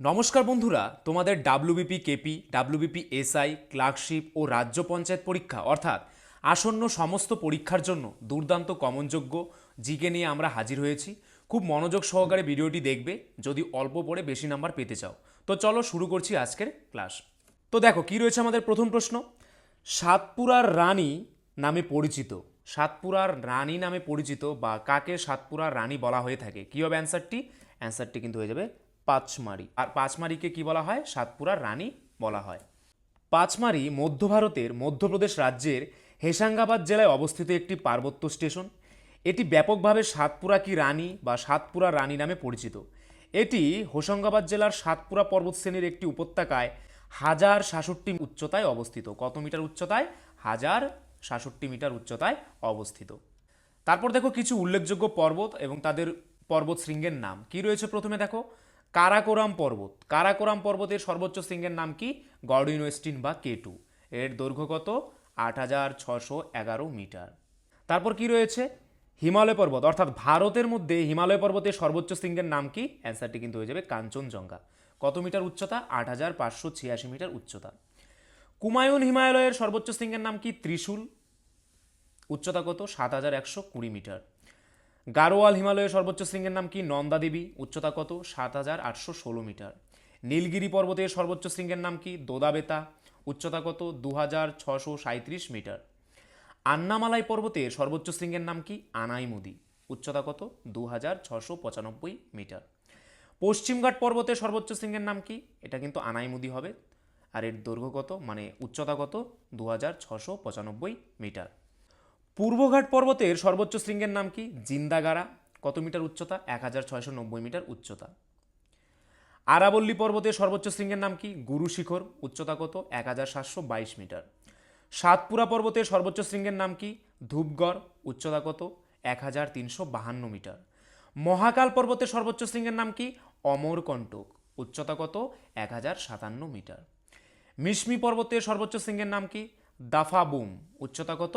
নমস্কার বন্ধুরা, তোমাদের WBP KP WBP SI clerkship ও রাজ্য পঞ্চায়েত পরীক্ষা, অর্থাৎ আসন্ন সমস্ত পরীক্ষার জন্য দুর্দান্ত কমনযোগ্য জিকে নিয়ে আমরা হাজির হয়েছি। খুব মনোযোগ সহকারে ভিডিওটি দেখবে, যদি অল্প পড়ে বেশি নাম্বার পেতে চাও। তো চলো শুরু করছি আজকের ক্লাস। তো দেখো, কি রয়েছে আমাদের প্রথম প্রশ্ন? সাতপুরার রানী নামে পরিচিত। সাতপুরার রানী নামে পরিচিত বা কাকে সাতপুরার রানী বলা হয়ে থাকে? কী হবে অ্যান্সারটি অ্যান্সারটি কিন্তু হয়ে যাবে পাঁচমারি। আর পাঁচমারিকে কি বলা হয়? সাতপুরার রানী বলা হয়। পাঁচমারি মধ্য ভারতের মধ্যপ্রদেশ রাজ্যের হেসাঙ্গাবাদ জেলায় অবস্থিত একটি পার্বত্য স্টেশন। এটি ব্যাপকভাবে সাতপুরা কি রানী বা সাতপুরা রানী নামে পরিচিত। এটি হোশঙ্গাবাদ জেলার সাতপুরা পর্বত শ্রেণির একটি উপত্যকায় হাজার সাতষট্টি উচ্চতায় অবস্থিত। কত মিটার উচ্চতায়? হাজার সাতষট্টি মিটার উচ্চতায় অবস্থিত। তারপর দেখো কিছু উল্লেখযোগ্য পর্বত এবং তাদের পর্বত শৃঙ্গের নাম। কি রয়েছে প্রথমে দেখো? কারাকোরাম পর্বত। কারাকোরাম পর্বতের সর্বোচ্চ শৃঙ্গের নাম কি? গর্ডিন ওয়েস্টিন বা কে টু। এর দৈর্ঘ্য কত? আট হাজার ছশো এগারো মিটার। তারপর কি রয়েছে? হিমালয় পর্বত। অর্থাৎ ভারতের মধ্যে হিমালয় পর্বতের সর্বোচ্চ শৃঙ্গের নাম কি? অ্যান্সারটি কিন্তু হয়ে যাবে কাঞ্চনজঙ্ঘা। কত মিটার উচ্চতা? আট হাজার পাঁচশো ছিয়াশি মিটার উচ্চতা। কুমায়ুন হিমালয়ের সর্বোচ্চ শৃঙ্গের নাম কি? ত্রিশূল। উচ্চতা কত? সাত হাজার একশো কুড়ি মিটার। গারোয়াল হিমালয়ের সর্বোচ্চ শৃঙ্গের নাম কি? নন্দা দেবী। উচ্চতা কত? সাত হাজার আটশো ষোলো মিটার। নীলগিরি পর্বতের সর্বোচ্চ শৃঙ্গের নাম কি? দোদাবেতা। উচ্চতা কত? দু হাজার ছশো সাঁত্রিশ মিটার। আন্নামালাই পর্বতের সর্বোচ্চ শৃঙ্গের নাম কি? আনাইমুদি। উচ্চতা কত? দু হাজার ছশো পঁচানব্বই মিটার। পশ্চিমঘাট পর্বতের সর্বোচ্চ শৃঙ্গের নাম কি? এটা কিন্তু আনাইমুদি হবে। আর এর দৈর্ঘ্য কত? মানে উচ্চতা কত? দু হাজার ছশো পঁচানব্বই মিটার। পূর্বঘাট পর্বতের সর্বোচ্চ শৃঙ্গের নাম কি? জিন্দাগারা। কত মিটার উচ্চতা? এক হাজার ছয়শো নব্বই মিটার উচ্চতা। আরাবল্লী পর্বতের সর্বোচ্চ শৃঙ্গের নাম কি? গুরু শিখর। উচ্চতা কত? এক হাজার সাতশো বাইশ মিটার। সাতপুরা পর্বতের সর্বোচ্চ শৃঙ্গের নাম কি? ধূপগড়। উচ্চতা কত? এক হাজার তিনশো বাহান্ন মিটার। মহাকাল পর্বতের সর্বোচ্চ শৃঙ্গের নাম কি? অমরকণ্টক। উচ্চতা কত? এক হাজার সাতান্ন মিটার। মিশমি পর্বতের সর্বোচ্চ শৃঙ্গের নাম কি? দাফাবুম। উচ্চতা কত?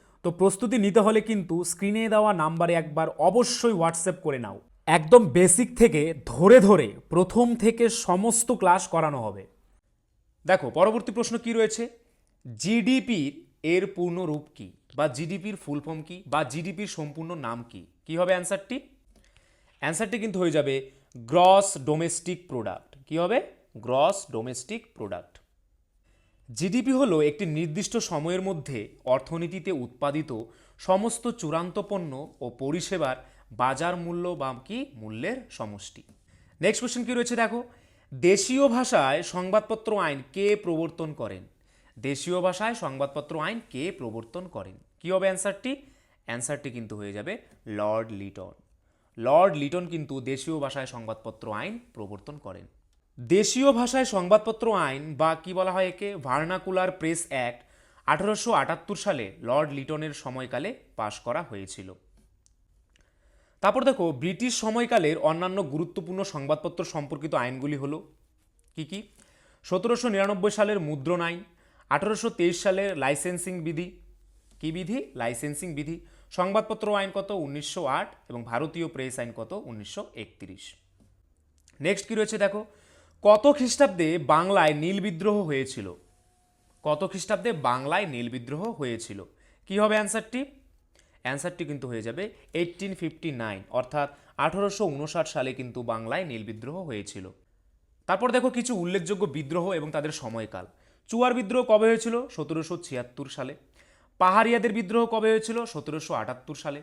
তো প্রস্তুতি নিতে হলে কিন্তু স্ক্রিনে দেওয়া নাম্বারে একবার অবশ্যই হোয়াটসঅ্যাপ করে নাও। একদম বেসিক থেকে ধরে ধরে প্রথম থেকে সমস্ত ক্লাস করানো হবে। দেখো, পরবর্তী প্রশ্ন কি রয়েছে? জিডিপির এর পূর্ণ রূপ কি বা জিডিপির ফুল ফর্ম কি বা জিডিপির সম্পূর্ণ নাম কি? কি হবে অ্যান্সারটি অ্যান্সারটি কিন্তু হয়ে যাবে গ্রস ডোমেস্টিক প্রোডাক্ট কি হবে? গ্রস ডোমেস্টিক প্রোডাক্ট জিডিপি হলো একটি নির্দিষ্ট সময়ের মধ্যে অর্থনীতিতে উৎপাদিত সমস্ত চূড়ান্ত পণ্য ও পরিষেবার বাজার মূল্য বা কি মূল্যের সমষ্টি। নেক্সট কোশ্চেন কি রয়েছে দেখো? দেশীয় ভাষায় সংবাদপত্র আইন কে প্রবর্তন করেন? দেশীয় ভাষায় সংবাদপত্র আইন কে প্রবর্তন করেন? কি হবে অ্যান্সারটি অ্যান্সারটি কিন্তু হয়ে যাবে লর্ড লিটন লর্ড লিটন কিন্তু দেশীয় ভাষায় সংবাদপত্র আইন প্রবর্তন করেন। দেশীয় ভাষায় সংবাদপত্র আইন বা কি বলা হয় একে ভার্নাকুলার প্রেস অ্যাক্ট আঠারোশো আটাত্তর সালে লর্ড লিটনের সময়কালে পাশ করা হয়েছিল। তারপর দেখো, ব্রিটিশ সময়কালের অন্যান্য গুরুত্বপূর্ণ সংবাদপত্র সম্পর্কিত আইনগুলি হলো কি কি? সতেরোশো নিরানব্বই সালের মুদ্রণ আইন, আঠারোশো তেইশ সালের লাইসেন্সিং বিধি, কি বিধি? লাইসেন্সিং বিধি। সংবাদপত্র আইন কত? উনিশশো আট এবং ভারতীয় প্রেস আইন কত? উনিশশো একত্রিশ। নেক্সট কী রয়েছে দেখো? কত খ্রিস্টাব্দে বাংলায় নীল বিদ্রোহ হয়েছিল? কত খ্রিস্টাব্দে বাংলায় নীল বিদ্রোহ হয়েছিল? কি হবে অ্যান্সারটি? অ্যান্সারটি কিন্তু হয়ে যাবে এইটিন ফিফটি নাইন অর্থাৎ আঠারোশো উনষাট সালে কিন্তু বাংলায় নীল বিদ্রোহ হয়েছিল। তারপর দেখো কিছু উল্লেখযোগ্য বিদ্রোহ এবং তাদের সময়কাল। চুয়ার বিদ্রোহ কবে হয়েছিল? সতেরোশো ছিয়াত্তর সালে। পাহাড়িয়াদের বিদ্রোহ কবে হয়েছিল? সতেরোশো আটাত্তর সালে।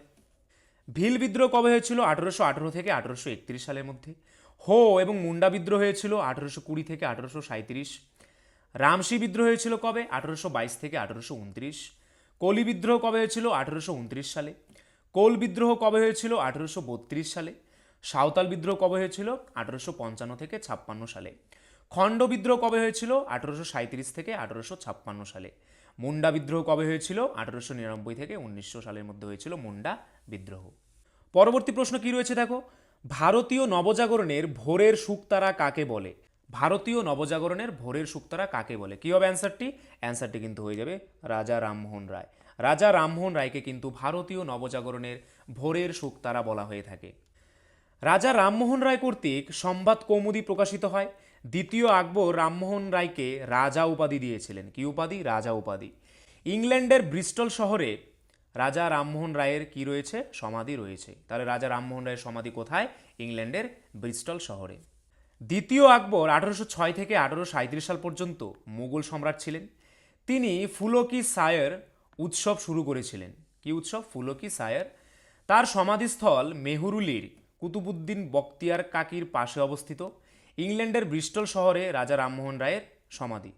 ভিল বিদ্রোহ কবে হয়েছিল? আঠারোশো আঠারো থেকে আঠারোশো একত্রিশ সালের মধ্যে। হো এবং মুন্ডা বিদ্রোহ হয়েছিল আঠারোশো কুড়ি থেকে আঠারোশো সাঁত্রিশ রামসি বিদ্রোহ হয়েছিল কবে? আঠারোশো বাইশ থেকে আঠারোশো উনত্রিশ। কলি বিদ্রোহ কবে হয়েছিল? আঠারোশো উনত্রিশ সালে। কোল বিদ্রোহ কবে হয়েছিল? আঠারোশো বত্রিশ সালে। সাঁওতাল বিদ্রোহ কবে হয়েছিল? আঠারোশো পঞ্চান্ন থেকে ছাপ্পান্ন সালে। খণ্ড বিদ্রোহ কবে হয়েছিল? আঠারোশো সাঁত্রিশ থেকে আঠারোশো ছাপ্পান্ন সালে। মুন্ডা বিদ্রোহ কবে হয়েছিল? আঠারোশো নিরানব্বই থেকে উনিশশো সালের মধ্যে হয়েছিল মুন্ডা বিদ্রোহ। পরবর্তী প্রশ্ন কি রয়েছে দেখো? ভারতীয় নবজাগরণের ভোরের শুকতারা কাকে বলে? ভারতীয় নবজাগরণের ভোরের শুকতারা কাকে বলে? কি হবে অ্যান্সারটি অ্যান্সারটি কিন্তু হয়ে যাবে রাজা রামমোহন রায়। রাজা রামমোহন রায়কে কিন্তু ভারতীয় নবজাগরণের ভোরের শুকতারা বলা হয়ে থাকে। রাজা রামমোহন রায় কর্তৃক সংবাদ কৌমুদি প্রকাশিত হয়। দ্বিতীয় আকবর রামমোহন রায়কে রাজা উপাধি দিয়েছিলেন। কি উপাধি? রাজা উপাধি। ইংল্যান্ডের ব্রিস্টল শহরে রাজা রামমোহন রায়ের কি রয়েছে? সমাধি রয়েছে। তাহলে রাজা রামমোহন রায়ের সমাধি কোথায়? ইংল্যান্ডের ব্রিস্টল শহরে। দ্বিতীয় আকবর আঠারোশো ছয় থেকে আঠারোশো সাঁত্রিশ সাল পর্যন্ত মুঘল সম্রাট ছিলেন। তিনি ফুলকি সায়ের উৎসব শুরু করেছিলেন। কি উৎসব? ফুলকি সায়ের। তার সমাধিস্থল মেহরুলির কুতুবুদ্দিন বক্তিয়ার কাকির পাশে অবস্থিত। ইংল্যান্ডের ব্রিস্টল শহরে রাজা রামমোহন রায়ের সমাধি।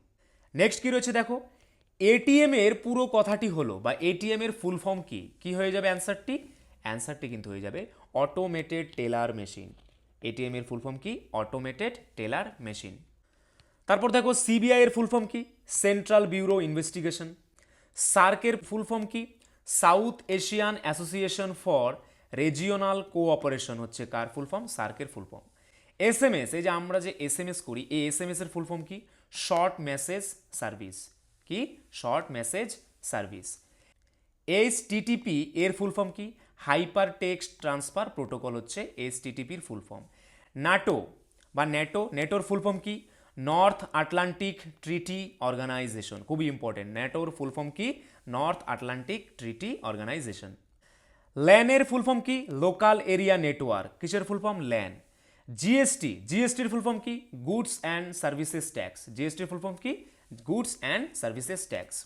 নেক্সট কি রয়েছে দেখো? এটিএম এর পুরো কথাটি হলো, বা এটিএম এর ফুল ফর্ম কি? কি হয়ে যাবে অ্যান্সারটি অ্যান্সারটি কিন্তু হয়ে যাবে অটোমেটেড টেলার মেশিন এটিএম এর ফুল ফর্ম কি? অটোমেটেড টেলার মেশিন তারপর দেখো সিবিআই এর ফুল ফর্ম কি? সেন্ট্রাল ব্যুরো ইনভেস্টিগেশন সার্কের ফুল ফর্ম কি? South Asian association for regional cooperation হচ্ছে কার ফুল ফর্ম সার্কের full form S M S এই যে আমরা যে এস এম এস করি, এই এস এম এস এর ফুল ফর্ম কি? শর্ট মেসেজ সার্ভিস কি? Short message service H TTP এর ফুল ফর্ম কি? হাইপার টেক্সট ট্রান্সফার প্রোটোকল হচ্ছে এইচ টিটিপির ফুল ফর্ম নাটো বা নেটো নেটোর ফুল ফর্ম কি? নর্থ আটলান্টিক ট্রিটি অর্গানাইজেশন খুবই ইম্পর্টেন্ট নেটোর ফুল ফর্ম কি? নর্থ আটলান্টিক ট্রিটি অর্গানাইজেশন ল্যানের ফুল ফর্ম কি? লোকাল এরিয়া নেটওয়ার্ক কিসের ফুল ফর্ম ল্যান জিএসটি জিএসটির ফুল ফর্ম কি? গুডস অ্যান্ড সার্ভিসেস ট্যাক্স জিএসটির ফুল ফর্ম কি? গুডস অ্যান্ড সার্ভিসেস ট্যাক্স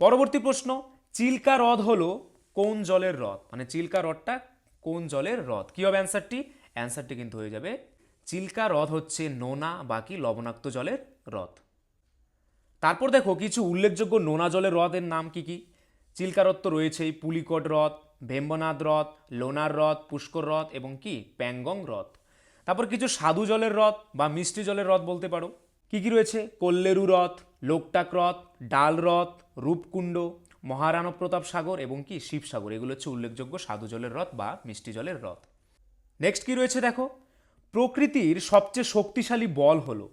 পরবর্তী প্রশ্ন, চিল্কা হ্রদ হলো কোন জলের হ্রদ? মানে চিল্কা হ্রদটা কোন জলের হ্রদ? কি হবে অ্যান্সারটি অ্যান্সারটি কিন্তু হয়ে যাবে, চিল্কা হ্রদ হচ্ছে নোনা বাকি লবণাক্ত জলের হ্রদ। তারপর দেখো, কিছু উল্লেখযোগ্য নোনা জলের হ্রদের নাম কি কি? চিল্কা হ্রদ তো রয়েছেই, পুলিকট হ্রদ, ভেম্বনাথ হ্রদ, লোনার হ্রদ, পুষ্কর হ্রদ এবং কি? প্যাংগং হ্রদ। তারপর কিছু সাধু জলের হ্রদ বা মিষ্টি জলের হ্রদ বলতে পারো। কি কি রয়েছে? কল্লেরু হ্রদ লোকটাক হ্রদ ডাল হ্রদ রূপকুণ্ড, মহারানব প্রতাপ সাগর এবং কি? শিবসাগর এগুলো হচ্ছে উল্লেখযোগ্য সাধু জলের হ্রদ বা মিষ্টি জলের হ্রদ নেক্সট কি রয়েছে দেখো? প্রকৃতির সবচেয়ে শক্তিশালী বল হলো।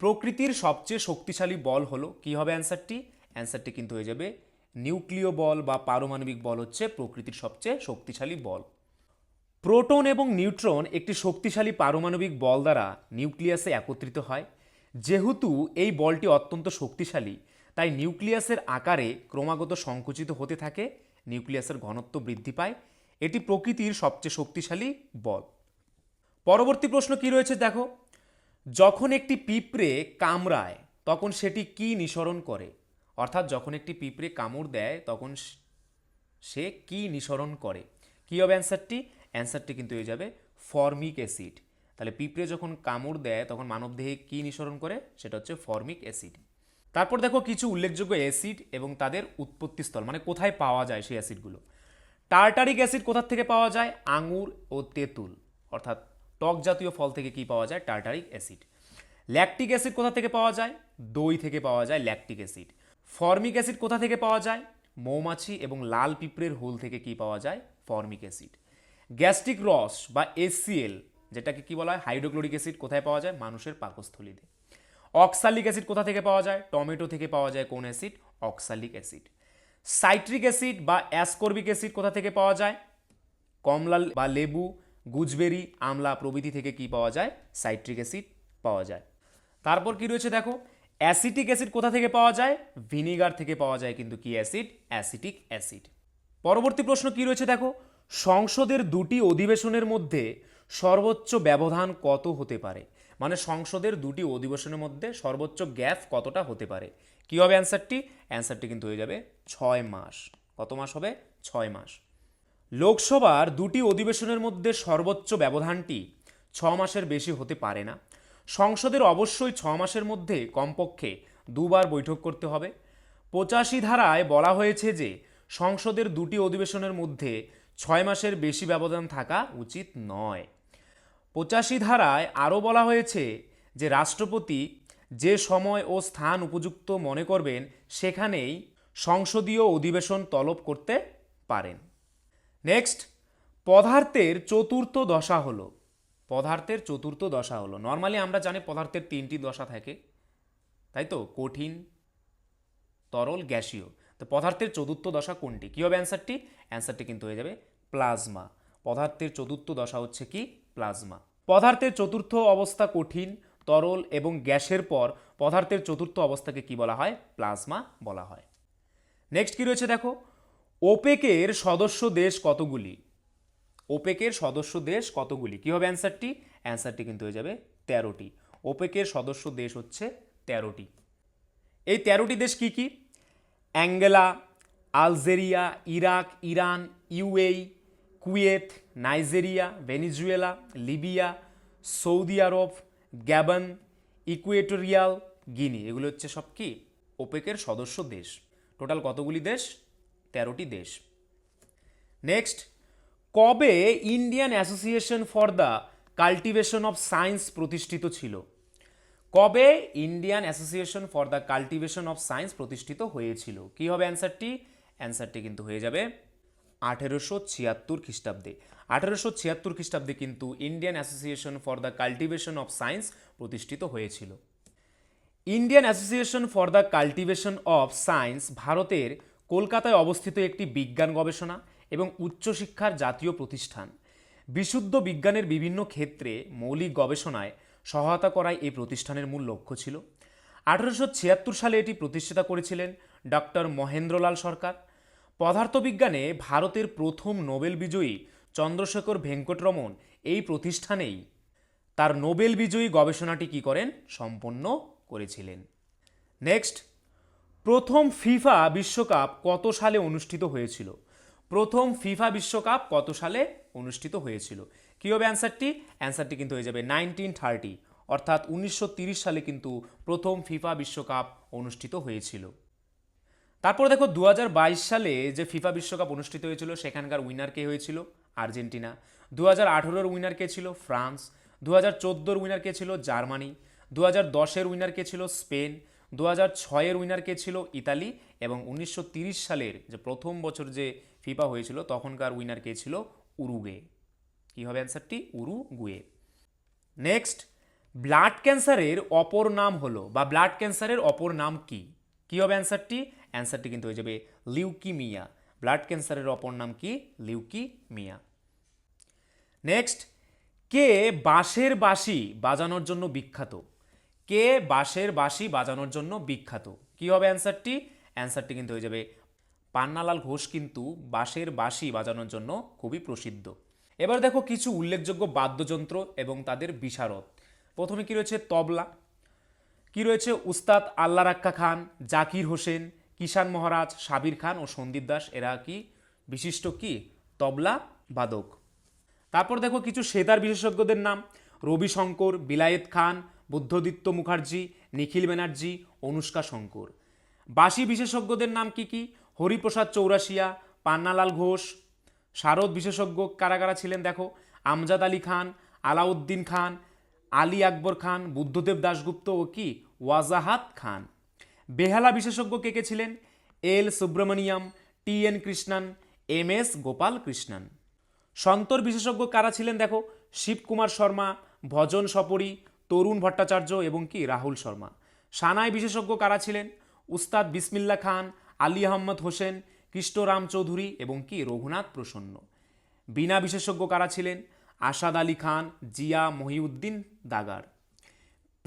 প্রকৃতির সবচেয়ে শক্তিশালী বল হলো, কি হবে অ্যান্সারটি অ্যান্সারটি কিন্তু হয়ে যাবে নিউক্লিয় বল বা পারমাণবিক বল হচ্ছে প্রকৃতির সবচেয়ে শক্তিশালী বল। প্রোটন এবং নিউট্রন একটি শক্তিশালী পারমাণবিক বল দ্বারা নিউক্লিয়াসে একত্রিত হয়। যেহেতু এই বলটি অত্যন্ত শক্তিশালী, তাই নিউক্লিয়াসের আকারে ক্রমাগত সংকুচিত হতে থাকে, নিউক্লিয়াসের ঘনত্ব বৃদ্ধি পায়। এটি প্রকৃতির সবচেয়ে শক্তিশালী বল। পরবর্তী প্রশ্ন কি রয়েছে দেখো? যখন একটি পিঁপড়ে কামড়ায়, তখন সেটি কি নিঃসরণ করে? অর্থাৎ যখন একটি পিঁপড়ে কামড় দেয়, তখন সে কি নিঃসরণ করে? কি হবে অ্যান্সারটি? অ্যান্সারটি কিন্তু হয়ে যাবে ফর্মিক অ্যাসিড। তাহলে পিঁপড়ে যখন কামড় দেয়, তখন মানবদেহে কি নিঃসরণ করে? সেটা হচ্ছে ফর্মিক অ্যাসিড। তারপর দেখো কিছু উল্লেখযোগ্য অ্যাসিড এবং তাদের উৎপত্তিস্থল মানে কোথায় পাওয়া যায় সেই অ্যাসিডগুলো। টার্টারিক অ্যাসিড কোথা থেকে পাওয়া যায়? আঙুর ও তেঁতুল। অর্থাৎ টক জাতীয় ফল থেকে কি পাওয়া যায়? Tartaric acid. ল্যাকটিক অ্যাসিড কোথা থেকে পাওয়া যায়? দই থেকে পাওয়া যায় ল্যাকটিক অ্যাসিড। ফর্মিক অ্যাসিড কোথা থেকে পাওয়া যায়? মৌমাছি এবং লাল পিঁপড়ের হুল থেকে কি পাওয়া যায়? Formic acid. গ্যাস্ট্রিক রস বা এসসিএল যেটাকে কি বলা হয়? হাইড্রোক্লোরিক অ্যাসিড কোথায় পাওয়া যায়? মানুষের পাকস্থলীতে। অক্সালিক অ্যাসিড কোথা থেকে পাওয়া যায়? টমেটো থেকে পাওয়া যায় কোন acid? Oxalic acid. Citric acid বা অ্যাসকর্বিক অ্যাসিড কোথা থেকে পাওয়া যায়? কমলা বা লেবু, গুজবেরি, আমলা প্রভৃতি থেকে কি পাওয়া যায়? সাইট্রিক অ্যাসিড পাওয়া যায়। তারপর কি রয়েছে দেখো? অ্যাসিটিক অ্যাসিড কোথা থেকে পাওয়া যায়? ভিনিগার থেকে পাওয়া যায় কিন্তু কি অ্যাসিড? Acetic acid. পরবর্তী প্রশ্ন কি রয়েছে দেখো? সংসদের দুটি অধিবেশনের মধ্যে সর্বোচ্চ ব্যবধান কত হতে পারে? মানে সংসদের দুটি অধিবেশনের মধ্যে সর্বোচ্চ গ্যাপ কতটা হতে পারে? কি হবে অ্যান্সারটি? অ্যান্সারটি কিন্তু হয়ে যাবে ছয় মাস। কত মাস হবে? ছয় মাস। লোকসভার দুটি অধিবেশনের মধ্যে সর্বোচ্চ ব্যবধানটি ছ মাসের বেশি হতে পারে না। সংসদের অবশ্যই ছ মাসের মধ্যে কমপক্ষে দুবার বৈঠক করতে হবে। পঁচাশি ধারায় বলা হয়েছে যে সংসদের দুটি অধিবেশনের মধ্যে ছয় মাসের বেশি ব্যবধান থাকা উচিত নয়। পঁচাশি ধারায় আরও বলা হয়েছে যে রাষ্ট্রপতি যে সময় ও স্থান উপযুক্ত মনে করবেন, সেখানেই সংসদীয় অধিবেশন তলব করতে পারেন। নেক্সট, পদার্থের চতুর্থ দশা হলো। পদার্থের চতুর্থ দশা হলো। নর্মালি আমরা জানি পদার্থের তিনটি দশা থাকে। তাই তো? কঠিন, তরল, গ্যাসীয়। তো পদার্থের চতুর্থ দশা কোনটি? কী হবে অ্যান্সারটি? অ্যান্সারটি কিন্তু হয়ে যাবে প্লাজমা। পদার্থের চতুর্থ দশা হচ্ছে কি? প্লাজমা। পদার্থের চতুর্থ অবস্থা কঠিন, তরল এবং গ্যাসের পর পদার্থের চতুর্থ অবস্থাকে কি বলা হয়? প্লাজমা বলা হয়। নেক্সট কি রয়েছে দেখো? ওপেকের সদস্য দেশ কতগুলি? ওপেকের সদস্য দেশ কতগুলি? কী হবে অ্যান্সারটি অ্যান্সারটি কিন্তু হয়ে যাবে তেরোটি। ওপেকের সদস্য দেশ হচ্ছে তেরোটি। এই তেরোটি দেশ কি কি? Angola, Algeria, Iraq, Iran, UAE Kuwait, Nigeria, Venezuela, Libya, Saudi Arabia, Gabon, Equatorial Guinea. এগুলো হচ্ছে সব কি? ওপেকের সদস্য দেশ। টোটাল কতগুলি দেশ? তেরোটি দেশ। নেক্সট, কবে Indian Association for the Cultivation of Science প্রতিষ্ঠিত ছিল? কবে Indian Association for the Cultivation of Science প্রতিষ্ঠিত হয়েছিল? কি হবে অ্যান্সারটি? অ্যান্সারটি কিন্তু হয়ে যাবে আঠেরোশো ছিয়াত্তর খ্রিস্টাব্দে। আঠেরোশো ছিয়াত্তর খ্রিস্টাব্দে কিন্তু Indian Association for the Cultivation of Science প্রতিষ্ঠিত হয়েছিল। Indian Association for the Cultivation of Science ভারতের কলকাতায় অবস্থিত একটি বিজ্ঞান গবেষণা এবং উচ্চশিক্ষার জাতীয় প্রতিষ্ঠান। বিশুদ্ধ বিজ্ঞানের বিভিন্ন ক্ষেত্রে মৌলিক গবেষণায় সহায়তা করাই এই প্রতিষ্ঠানের মূল লক্ষ্য ছিল। আঠারোশো ছিয়াত্তর সালে এটি প্রতিষ্ঠাতা করেছিলেন ডক্টর মহেন্দ্রলাল সরকার। পদার্থবিজ্ঞানে ভারতের প্রথম নোবেল বিজয়ী চন্দ্রশেখর ভেঙ্কটরমন এই প্রতিষ্ঠানেই। তার নোবেল বিজয়ী গবেষণাটি কি করেন? সম্পন্ন করেছিলেন। নেক্সট। প্রথম ফিফা বিশ্বকাপ কত সালে অনুষ্ঠিত হয়েছিল? প্রথম ফিফা বিশ্বকাপ কত সালে অনুষ্ঠিত হয়েছিল? কী হবে অ্যান্সারটি? অ্যান্সারটি কিন্তু হয়ে যাবে নাইনটিন থার্টি, অর্থাৎ উনিশশো সালে কিন্তু প্রথম ফিফা বিশ্বকাপ অনুষ্ঠিত হয়েছিল। তারপর দেখো দু হাজার বাইশ সালে যে ফিফা বিশ্বকাপ অনুষ্ঠিত হয়েছিল, সেখানকার উইনার কে হয়েছিল? আর্জেন্টিনা। দু হাজার উইনার কে ছিল? ফ্রান্স। দু হাজার উইনার কে ছিল? জার্মানি। দু হাজার দশের উইনার কে ছিল? স্পেন। দু হাজার ছয়ের উইনার কে ছিল? ইতালি। এবং উনিশশো সালের যে প্রথম বছর যে ফিফা হয়েছিল, তখনকার উইনার কে ছিল? উরুগে কী হবে অ্যান্সারটি উরুগুয়ে। নেক্সট ব্লাড ক্যান্সারের অপর নাম হলো, বা ব্লাড ক্যান্সারের অপর নাম কি? কি হবে অ্যান্সারটি অ্যান্সারটি কিন্তু হয়ে যাবে লিউকিমিয়া। ব্লাড ক্যান্সারের অপর নাম কি? লিউকিমিয়া। নেক্সট, কে বাঁশের বাঁশি বাজানোর জন্য বিখ্যাত? কে বাঁশের বাঁশি বাজানোর জন্য বিখ্যাত? কি হবে অ্যান্সারটি? অ্যান্সারটি কিন্তু হয়ে যাবে পান্নালাল ঘোষ কিন্তু বাঁশের বাঁশি বাজানোর জন্য খুবই প্রসিদ্ধ। এবার দেখো কিছু উল্লেখযোগ্য বাদ্যযন্ত্র এবং তাদের বিশারদ। প্রথমে কি রয়েছে তবলা? কি রয়েছে উস্তাদ আল্লাহ রাক্কা খান, জাকির হোসেন কিষান মহারাজ, সাবির খান ও সন্দীপ দাস, এরা কি বিশিষ্ট কি? তবলা, বাদক। তারপর দেখো কিছু সেতার বিশেষজ্ঞদের নাম। রবি শঙ্কর বিলায়েত খান, বুদ্ধদিত্য মুখার্জি, নিখিল ব্যানার্জি, অনুষ্কা শঙ্কর। বাঁশি বিশেষজ্ঞদের নাম কি কি? হরিপ্রসাদ চৌরাশিয়া, পান্নালাল ঘোষ। শারদ বিশেষজ্ঞ কারা কারা ছিলেন দেখো? আমজাদ আলী খান, আলাউদ্দিন খান, আলী আকবর খান, বুদ্ধদেব দাশগুপ্ত ও কি? ওয়াজাহাত খান। বেহালা বিশেষজ্ঞ কে কে ছিলেন? L Subramaniam, T N Krishnan, M S Gopal Krishnan. সন্তর বিশেষজ্ঞ কারা ছিলেন দেখো? শিবকুমার শর্মা, ভজন সপরি, তরুণ ভট্টাচার্য এবং কি? রাহুল শর্মা। সানাই বিশেষজ্ঞ কারা ছিলেন? উস্তাদ বিসমিল্লা খান, আলী আহম্মদ হোসেন কৃষ্ণরাম চৌধুরী এবং কি? রঘুনাথ প্রসন্ন। বিনা বিশেষজ্ঞ কারা ছিলেন? আসাদ আলী খান, জিয়া মহিউদ্দিন দাগার।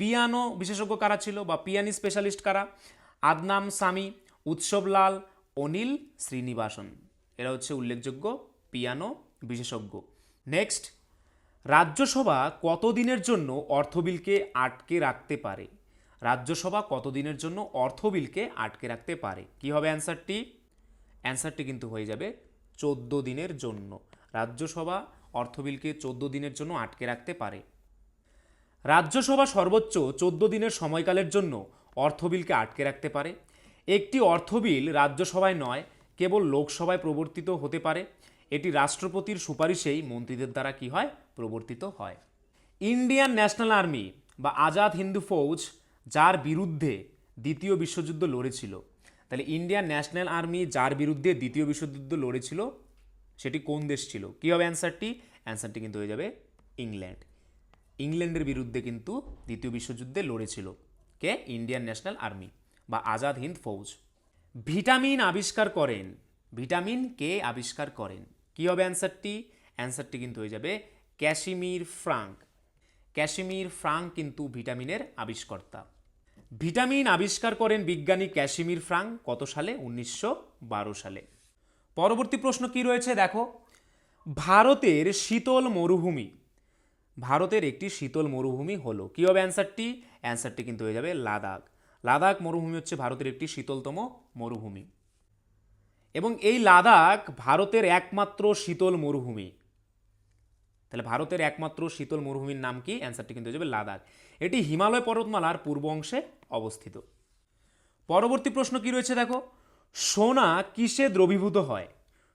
পিয়ানো বিশেষজ্ঞ কারা ছিল বা পিয়ানি স্পেশালিস্ট কারা? আদনাম সামি উৎসবলাল অনিল শ্রীনিবাসন। এরা হচ্ছে উল্লেখযোগ্য পিয়ানো বিশেষজ্ঞ। নেক্সট রাজ্যসভা কতদিনের জন্য অর্থবিলকে আটকে রাখতে পারে? রাজ্যসভা কতদিনের জন্য অর্থবিলকে আটকে রাখতে পারে? কি হবে অ্যান্সারটি? অ্যান্সারটি কিন্তু হয়ে যাবে চোদ্দ দিনের জন্য। রাজ্যসভা অর্থবিলকে চোদ্দ দিনের জন্য আটকে রাখতে পারে। রাজ্যসভা সর্বোচ্চ চোদ্দ দিনের সময়কালের জন্য অর্থবিলকে আটকে রাখতে পারে। একটি অর্থবিল রাজ্যসভায় নয়, কেবল লোকসভায় প্রবর্তিত হতে পারে। এটি রাষ্ট্রপতির সুপারিশেই মন্ত্রীদের দ্বারা কি হয়? প্রবর্তিত হয়। ইন্ডিয়ান ন্যাশনাল আর্মি বা আজাদ হিন্দু ফৌজ, যার বিরুদ্ধে দ্বিতীয় বিশ্বযুদ্ধ লড়েছিল। তাহলে ইন্ডিয়ান ন্যাশনাল আর্মি যার বিরুদ্ধে দ্বিতীয় বিশ্বযুদ্ধ লড়েছিল, সেটি কোন দেশ ছিল? কী হবে অ্যান্সারটি? অ্যান্সারটি কিন্তু হয়ে যাবে ইংল্যান্ড। ইংল্যান্ডের বিরুদ্ধে কিন্তু দ্বিতীয় বিশ্বযুদ্ধে লড়েছিল। কে? ইন্ডিয়ান ন্যাশনাল আর্মি বা আজাদ হিন্দ ফৌজ। ভিটামিন আবিষ্কার করেন। ভিটামিন কে আবিষ্কার করেন? কি হবে অ্যান্সারটি? অ্যান্সারটি কিন্তু হয়ে যাবে ক্যাশিমির ফ্রাঙ্ক। ক্যাশিমির ফ্রাঙ্ক কিন্তু ভিটামিনের আবিষ্কর্তা। ভিটামিন আবিষ্কার করেন বিজ্ঞানী ক্যাশিমির ফ্রাঙ্ক কত সালে? উনিশশো বারো সালে। পরবর্তী প্রশ্ন কি রয়েছে? দেখো। ভারতের শীতল মরুভূমি ভারতের একটি শীতল মরুভূমি হলো। কী হবে অ্যান্সারটি? অ্যান্সারটি কিন্তু হয়ে যাবে লাদাখ। লাদাখ মরুভূমি হচ্ছে ভারতের একটি শীতলতম মরুভূমি। এবং এই লাদাখ ভারতের একমাত্র শীতল মরুভূমি। তাহলে ভারতের একমাত্র শীতল মরুভূমির নাম কি? অ্যান্সারটি কিন্তু হয়ে যাবে লাদাখ। এটি হিমালয় পর্বতমালার পূর্ব অংশে অবস্থিত। পরবর্তী প্রশ্ন কি রয়েছে দেখো? সোনা কিসে দ্রবীভূত হয়?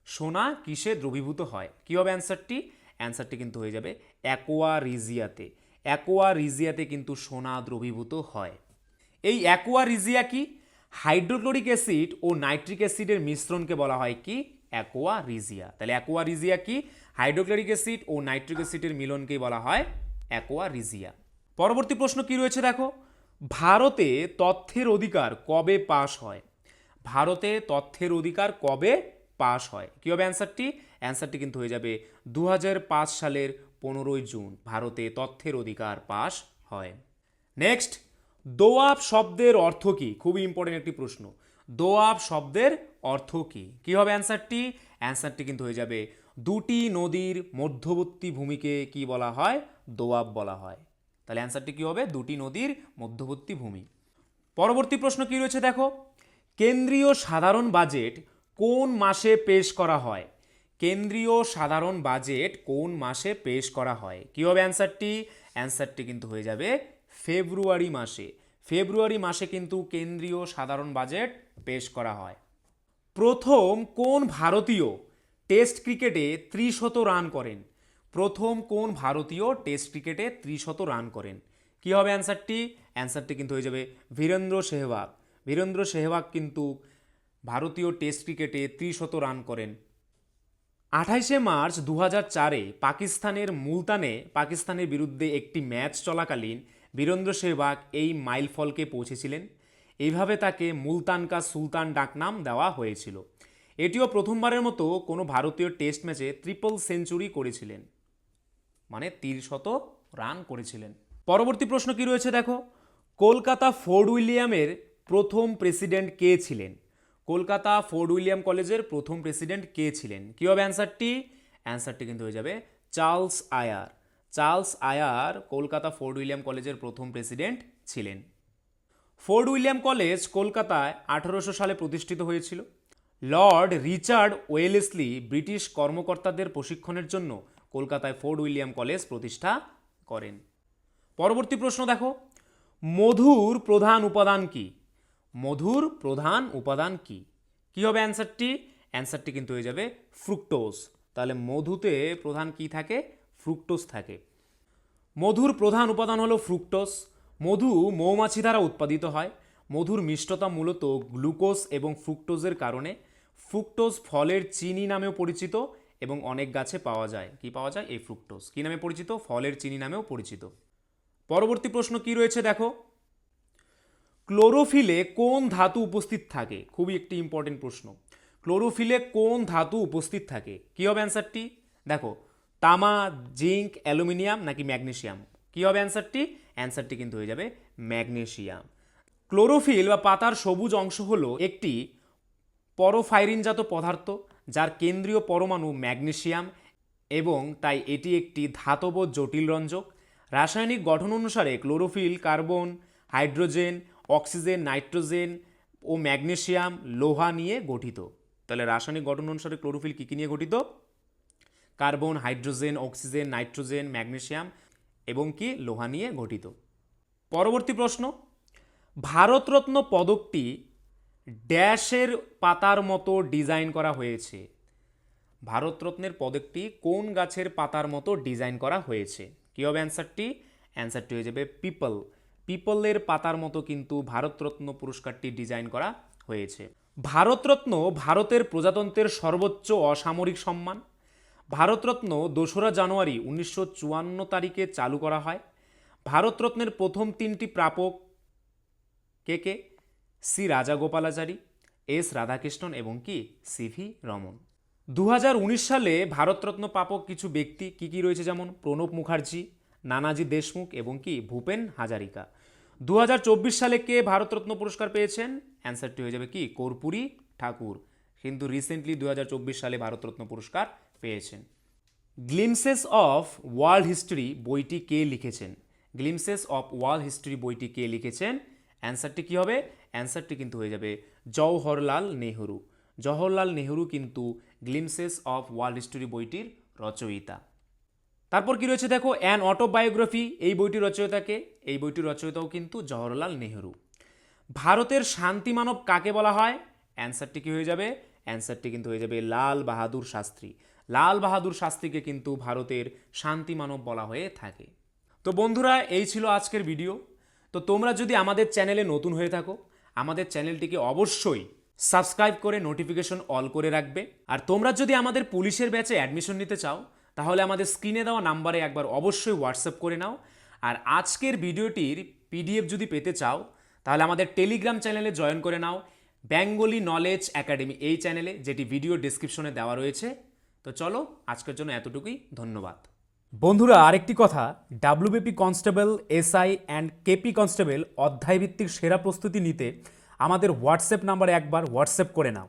সোনা কিসে দ্রবীভূত হয়? কি হবে অ্যান্সারটি? অ্যান্সারটি কিন্তু হয়ে যাবে অ্যাকোয়া রিজিয়াতে। অ্যাকোয়া রিজিয়াতে কিন্তু সোনা দ্রবীভূত হয়। এই অ্যাকোয়া রিজিয়া কি? হাইড্রোক্লোরিক অ্যাসিড ও নাইট্রিক অ্যাসিডের মিশ্রণকে বলা হয় কি? Aqua regia. তাহলে অ্যাকোয়া রিজিয়া কি? হাইড্রোক্লোরিক অ্যাসিড ও নাইট্রিক অ্যাসিডের মিলনকেই বলা হয় অ্যাকোয়া রিজিয়া। পরবর্তী প্রশ্ন কি রয়েছে দেখো? ভারতে তথ্যের অধিকার কবে পাশ হয়? ভারতে তথ্যের অধিকার কবে পাশ হয়? কী হবে অ্যান্সারটি? অ্যান্সারটি কিন্তু হয়ে যাবে দু হাজার পাঁচ সালের পনেরোই জুন। ভারতে তথ্যের অধিকার পাশ হয়। নেক্সট দোয়াব শব্দের অর্থ কী? খুবই ইম্পর্টেন্ট একটি প্রশ্ন। দোয়াব শব্দের অর্থ কী? কী হবে অ্যান্সারটি? অ্যান্সারটি কিন্তু হয়ে যাবে দুটি নদীর মধ্যবর্তী ভূমিকে কি বলা হয়? দোয়াব বলা হয়। তাহলে অ্যান্সারটি কী হবে? দুটি নদীর মধ্যবর্তী ভূমি। পরবর্তী প্রশ্ন কি রয়েছে দেখো? কেন্দ্রীয় সাধারণ বাজেট কোন মাসে পেশ করা হয়? কেন্দ্রীয় সাধারণ বাজেট কোন মাসে পেশ করা হয়? কী হবে অ্যান্সারটি? অ্যান্সারটি কিন্তু হয়ে যাবে ফেব্রুয়ারি মাসে। ফেব্রুয়ারি মাসে কিন্তু কেন্দ্রীয় সাধারণ বাজেট পেশ করা হয়। প্রথম, কোন ভারতীয় টেস্ট ক্রিকেটে ত্রিশত রান করেন? প্রথম, কোন ভারতীয় টেস্ট ক্রিকেটে ত্রিশত রান করেন? কি হবে অ্যান্সারটি? অ্যান্সারটি কিন্তু হয়ে যাবে বীরেন্দ্র সেহবাগ বীরেন্দ্র সেহবাগ কিন্তু ভারতীয় টেস্ট ক্রিকেটে ত্রিশত রান করেন। আঠাইশে মার্চ দু চারে পাকিস্তানের মুলতানে, পাকিস্তানের বিরুদ্ধে একটি ম্যাচ চলাকালীন বীরেন্দ্র সেহবাগ এই মাইলফলকে পৌঁছেছিলেন। এইভাবে তাকে মুলতান কা সুলতান ডাকনাম দেওয়া হয়েছিল। এটিও প্রথমবারের মতো কোনো ভারতীয় টেস্ট ম্যাচে ট্রিপল সেঞ্চুরি করেছিলেন। মানে তিনশত রান করেছিলেন। পরবর্তী প্রশ্ন কি রয়েছে দেখো? কলকাতা ফোর্ড উইলিয়ামের প্রথম প্রেসিডেন্ট কে ছিলেন? কলকাতা ফোর্ড উইলিয়াম কলেজের প্রথম প্রেসিডেন্ট কে ছিলেন? কী হবে অ্যান্সারটি? অ্যান্সারটি কিন্তু হয়ে যাবে Charles Eyre. Charles Eyre Kolkata Fort William কলেজের প্রথম প্রেসিডেন্ট ছিলেন। ফোর্ড উইলিয়াম কলেজ কলকাতায় আঠারোশো সালে প্রতিষ্ঠিত হয়েছিল। লর্ড রিচার্ড ওয়েলেসলি ব্রিটিশ কর্মকর্তাদের প্রশিক্ষণের জন্য কলকাতায় ফোর্ড উইলিয়াম কলেজ প্রতিষ্ঠা করেন। পরবর্তী প্রশ্ন দেখো। মধুর প্রধান উপাদান কি? মধুর প্রধান উপাদান কি? কি হবে অ্যান্সারটি? অ্যান্সারটি কিন্তু হয়ে যাবে ফ্রুক্টোজ। তাহলে মধুতে প্রধান কি থাকে? ফ্রুক্টোজ থাকে। মধুর প্রধান উপাদান হলো ফ্রুক্টোজ। মধু মৌমাছি দ্বারা উৎপাদিত হয়। মধুর মিষ্টতা মূলত গ্লুকোজ এবং ফ্রুক্টোজের কারণে। ফ্রুক্টোজ ফলের চিনি নামেও পরিচিত এবং অনেক গাছে পাওয়া যায়। কি পাওয়া যায়? এই ফ্রুক্টোজ। কী নামে পরিচিত? ফলের চিনি নামেও পরিচিত। পরবর্তী প্রশ্ন কি রয়েছে? দেখো। ক্লোরোফিলে কোন ধাতু উপস্থিত থাকে? খুবই একটি ইম্পর্টেন্ট প্রশ্ন। ক্লোরোফিলে কোন ধাতু উপস্থিত থাকে? কী হবে অ্যান্সারটি দেখো, তামা, জিঙ্ক, অ্যালুমিনিয়াম নাকি ম্যাগনেশিয়াম কী হবে অ্যান্সারটি অ্যান্সারটি কিন্তু হয়ে যাবে ম্যাগনেশিয়াম ক্লোরোফিল বা পাতার সবুজ অংশ হলো একটি পরোফাইরিনজাত পদার্থ, যার কেন্দ্রীয় পরমাণু ম্যাগনেশিয়াম এবং তাই এটি একটি ধাতব জটিল রঞ্জক। রাসায়নিক গঠন অনুসারে chlorophyll, carbon, hydrogen oxygen, nitrogen ও ম্যাগনেসিয়াম লোহা নিয়ে গঠিত। তাহলে রাসায়নিক গঠন অনুসারে ক্লোরোফিল কী কী নিয়ে গঠিত? Carbon, hydrogen, oxygen, nitrogen magnesium এবং কি লোহা নিয়ে গঠিত। পরবর্তী প্রশ্ন। ভারতরত্ন পদকটি ড্যাশের পাতার মতো ডিজাইন করা হয়েছে। ভারতরত্নের পদকটি কোন গাছের পাতার মতো ডিজাইন করা হয়েছে? কী হবে অ্যান্সারটি? অ্যান্সারটি হয়ে যাবে পিপল। পিপলের পাতার মতো কিন্তু ভারতরত্ন পুরস্কারটি ডিজাইন করা হয়েছে। ভারতরত্ন ভারতের প্রজাতন্ত্রের সর্বোচ্চ অসামরিক সম্মান। ভারতরত্ন দোসরা জানুয়ারি উনিশশো চুয়ান্ন তারিখে চালু করা হয়। ভারতরত্নের প্রথম তিনটি প্রাপক কে কে? সি রাজাগোপালাচারী, এস রাধাকৃষ্ণন এবং কি? C V Raman. দু হাজার উনিশ সালে ভারতরত্ন প্রাপক কিছু ব্যক্তি কি কি রয়েছে যেমন প্রণব মুখার্জি, নানাজি দেশমুখ এবং কি? ভূপেন হাজারিকা। দু হাজার চব্বিশ সালে কে ভারতরত্ন পুরস্কার পেয়েছেন? অ্যান্সারটি হয়ে যাবে কি? কর্পূরী ঠাকুর। কিন্তু রিসেন্টলি দু হাজার চব্বিশ সালে ভারতরত্ন পুরস্কার পেয়েছেন। গ্লিমসেস অফ ওয়ার্ল্ড হিস্ট্রি বইটি কে লিখেছেন? গ্লিমসেস অফ ওয়ার্ল্ড হিস্ট্রি বইটি কে লিখেছেন? অ্যান্সারটি কী হবে? অ্যান্সারটি কিন্তু হয়ে যাবে জওহরলাল নেহরু। জওহরলাল নেহরু কিন্তু গ্লিমসেস অফ ওয়ার্ল্ড হিস্ট্রি বইটির রচয়িতা। তারপর কি রয়েছে দেখো? অ্যান অটোবায়োগ্রাফি এই বইটির রচয়িতাকে, এই বইটির রচয়িতাও কিন্তু জওহরলাল নেহরু। ভারতের শান্তি মানব কাকে বলা হয়? অ্যান্সারটি কি হয়ে যাবে? অ্যান্সারটি কিন্তু হয়ে যাবে লাল বাহাদুর শাস্ত্রী। লাল বাহাদুর শাস্ত্রীকে কিন্তু ভারতের শান্তি মানব বলা হয়ে থাকে। তো বন্ধুরা, এই ছিল আজকের ভিডিও। তো তোমরা যদি আমাদের চ্যানেলে নতুন হয়ে থাকো, আমাদের চ্যানেলটিকে অবশ্যই সাবস্ক্রাইব করে নোটিফিকেশন অল করে রাখবে। আর তোমরা যদি আমাদের পুলিশের ব্যাচে অ্যাডমিশন নিতে চাও তাহলে আমাদের স্ক্রিনে দেওয়া নাম্বারে একবার অবশ্যই হোয়াটসঅ্যাপ করে নাও। আর আজকের ভিডিওটির পিডিএফ যদি পেতে চাও, তাহলে আমাদের টেলিগ্রাম চ্যানেলে জয়েন করে নাও। বেঙ্গলি নলেজ একাডেমি এই চ্যানেলে যেটি ভিডিও ডিসক্রিপশনে দেওয়া রয়েছে। তো চলো, আজকের জন্য এতটুকুই, ধন্যবাদ। বন্ধুরা, আরেকটি কথা WBP constable SI and KP constable অধ্যায়ভিত্তিক সেরা প্রস্তুতি নিতে আমাদের হোয়াটসঅ্যাপ নাম্বারে একবার হোয়াটসঅ্যাপ করে নাও।